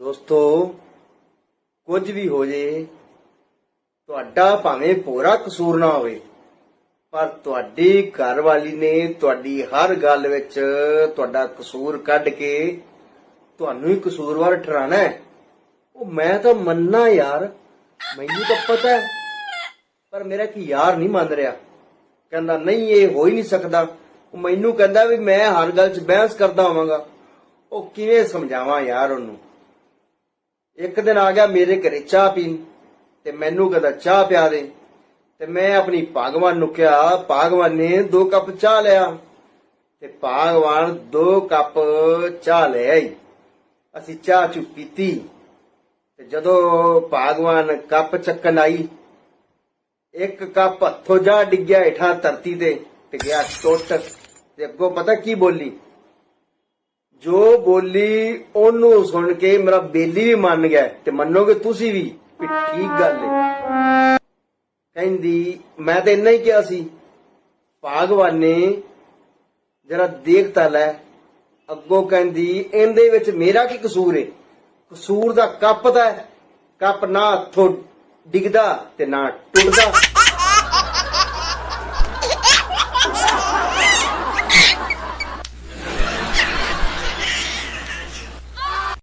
ਦੋਸਤੋ, ਕੁਝ ਵੀ ਹੋ ਜੇ, ਤੁਹਾਡਾ ਭਾਵੇਂ ਪੂਰਾ ਕਸੂਰ ਨਾ ਹੋਵੇ, ਪਰ ਤੁਹਾਡੀ ਘਰਵਾਲੀ ਨੇ ਤੁਹਾਡੀ ਹਰ ਗੱਲ ਵਿੱਚ ਤੁਹਾਡਾ ਕਸੂਰ ਕੱਢ ਕੇ ਤੁਹਾਨੂੰ ਹੀ ਕਸੂਰਵਾਰ ਠਹਿਰਾਣਾ ਹੈ। ਉਹ ਮੈਂ ਤਾਂ ਮੰਨਣਾ ਯਾਰ, ਮੈਨੂੰ ਤਾਂ ਪਤਾ ਹੈ, ਪਰ ਮੇਰਾ ਕੀ ਯਾਰ ਨਹੀਂ ਮੰਨ ਰਿਹਾ। ਕਹਿੰਦਾ, ਨਹੀਂ, ਇਹ ਹੋ ਹੀ ਨਹੀਂ ਸਕਦਾ। ਉਹ ਮੈਨੂੰ ਕਹਿੰਦਾ ਵੀ ਮੈਂ ਹਰ ਗੱਲ 'ਚ ਬਹਿਸ ਕਰਦਾ ਹੋਵਾਂਗਾ। ਉਹ ਕਿਵੇਂ ਸਮਝਾਵਾਂ ਯਾਰ ਉਹਨੂੰ? ਇੱਕ ਦਿਨ ਆ ਗਿਆ ਮੇਰੇ ਘਰੇ ਚਾਹ ਪੀਣ, ਤੇ ਮੈਨੂੰ ਕਹਿੰਦਾ, ਚਾਹ ਪਿਆ ਦੇ। ਤੇ ਮੈਂ ਆਪਣੀ ਭਾਗਵਾਨ ਨੂੰ ਕਿਹਾ, ਭਾਗਵਾਨ ਨੇ ਦੋ ਕੱਪ ਚਾਹ ਲਿਆ। ਤੇ ਭਾਗਵਾਨ ਦੋ ਕੱਪ ਚਾਹ ਲੈ ਆਈ। ਅਸੀਂ ਚਾਹ ਚੁ ਪੀਤੀ। ਤੇ ਜਦੋਂ ਭਾਗਵਾਨ ਕੱਪ ਚੱਕਣ ਆਈ, ਇੱਕ ਕੱਪ ਹੱਥੋਂ ਜਾ ਡਿੱਗਿਆ ਹੇਠਾਂ ਧਰਤੀ ਤੇ ਤੇ ਗਿਆ ਟੁੱਟ ਤੇ ਅੱਗੋਂ ਪਤਾ ਕੀ ਬੋਲੀ? ਜੋ ਬੋਲੀ ਉਹਨੂੰ ਸੁਣ ਕੇ ਮੇਰਾ ਬੇਲੀ ਵੀ ਮੰਨ ਗਿਆ ਤੇ ਮੰਨੋਗੇ ਤੁਸੀਂ ਵੀ ਵੀ ਠੀਕ ਗੱਲ ਹੈ। ਕਹਿੰਦੀ, ਮੈਂ ਤਾਂ ਇੰਨਾ ਹੀ ਕਿਹਾ ਸੀ, ਭਾਗਵਾਨ ਨੇ ਜਰਾ ਦੇਖ ਤਾਂ ਲੈ। ਅੱਗੋਂ ਕਹਿੰਦੀ, ਇਹਦੇ ਵਿੱਚ ਮੇਰਾ ਕੀ ਕਸੂਰ ਏ ਕਸੂਰ ਦਾ ਕੱਪ ਦਾ ਹੈ। ਕੱਪ ਨਾ ਹੱਥੋਂ ਡਿੱਗਦਾ ਤੇ ਨਾ ਟੁੱਟਦਾ।